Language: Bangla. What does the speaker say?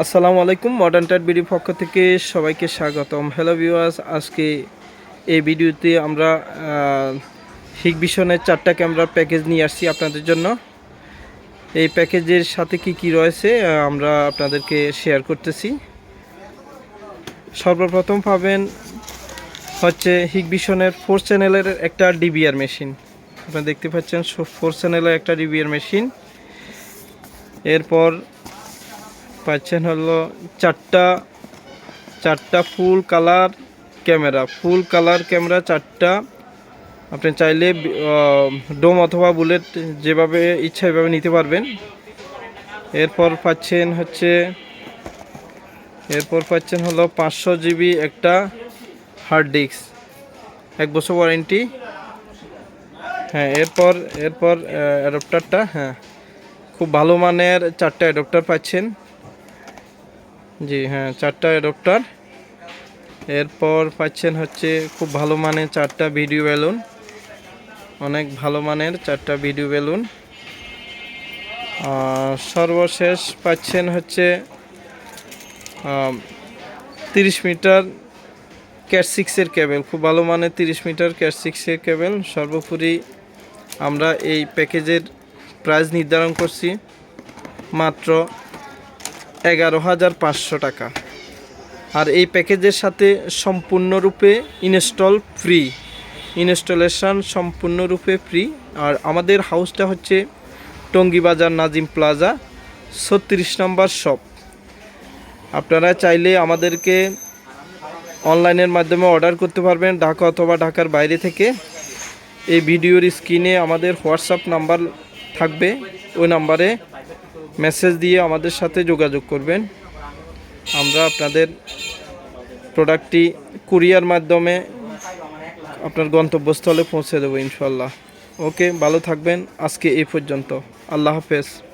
আসসালামু আলাইকুম মডার্ন টাইট বিডি পক্ষ থেকে সবাইকে স্বাগতম। হ্যালো ভিউয়ার্স আজকে এই ভিডিওতে আমরা হিগভিশনের চারটা ক্যামেরার প্যাকেজ নিয়ে আসছি আপনাদের জন্য। এই প্যাকেজের সাথে কি কি রয়েছে আমরা আপনাদেরকে শেয়ার করতেছি। সর্বপ্রথম পাবেন হচ্ছে হিগভিশনের ফোর চ্যানেলের একটা ডিবিআর মেশিন আপনারা দেখতে পাচ্ছেন ফোর চ্যানেলের একটা ডিবিআর মেশিন এরপর পাচ্ছেন হলো চারটা চারটা full colour camera full colour camera চারটা। আপনি চাইলে ডোম অথবা বুলেট যেভাবে ইচ্ছা এভাবে নিতে পারবেন। এরপর পাচ্ছেন হচ্ছে, এরপর পাচ্ছেন হলো পাঁচশো জিবি একটা হার্ড ডিস্ক এক বছর ওয়ারেন্টি হ্যাঁ এরপর এরপর অ্যাডপ্টারটা হ্যাঁ। খুব ভালো মানের চারটা অ্যাডপ্টার পাচ্ছেন। জি হ্যাঁ চারটা অ্যাডপ্টার এরপর পাচ্ছেন হচ্ছে খুব ভালো মানের চারটা ভিডিও বেলুন অনেক ভালো মানের চারটা ভিডিও বেলুন সর্বশেষ পাচ্ছেন হচ্ছে তিরিশ মিটার ক্যাট সিক্সের কেবেল খুব ভালো মানের তিরিশ মিটার ক্যাট সিক্সের কেবেল সর্বোপরি আমরা এই প্যাকেজের প্রাইস নির্ধারণ করছি মাত্র এগারো হাজার পাঁচশো টাকা। আর এই প্যাকেজের সাথে সম্পূর্ণরূপে ইনস্টল ফ্রি। ইনস্টলেশন সম্পূর্ণরূপে ফ্রি। আর আমাদের হাউসটা হচ্ছে টঙ্গী বাজার নাজিম প্লাজা, ছত্রিশ নম্বর শপ। আপনারা চাইলে আমাদেরকে অনলাইনের মাধ্যমে অর্ডার করতে পারবেন, ঢাকা অথবা ঢাকার বাইরে থেকে। এই ভিডিওর স্ক্রিনে আমাদের হোয়াটসঅ্যাপ নাম্বার থাকবে। ওই নাম্বারে মেসেজ দিয়ে আমাদের সাথে যোগাযোগ করবেন। আমরা আপনাদের প্রোডাক্টটি কুরিয়ার মাধ্যমে আপনার গন্তব্যস্থলে পৌঁছে দেবো ইনশাল্লাহ ওকে ভালো থাকবেন। আজকে এই পর্যন্ত। আল্লাহ হাফেজ।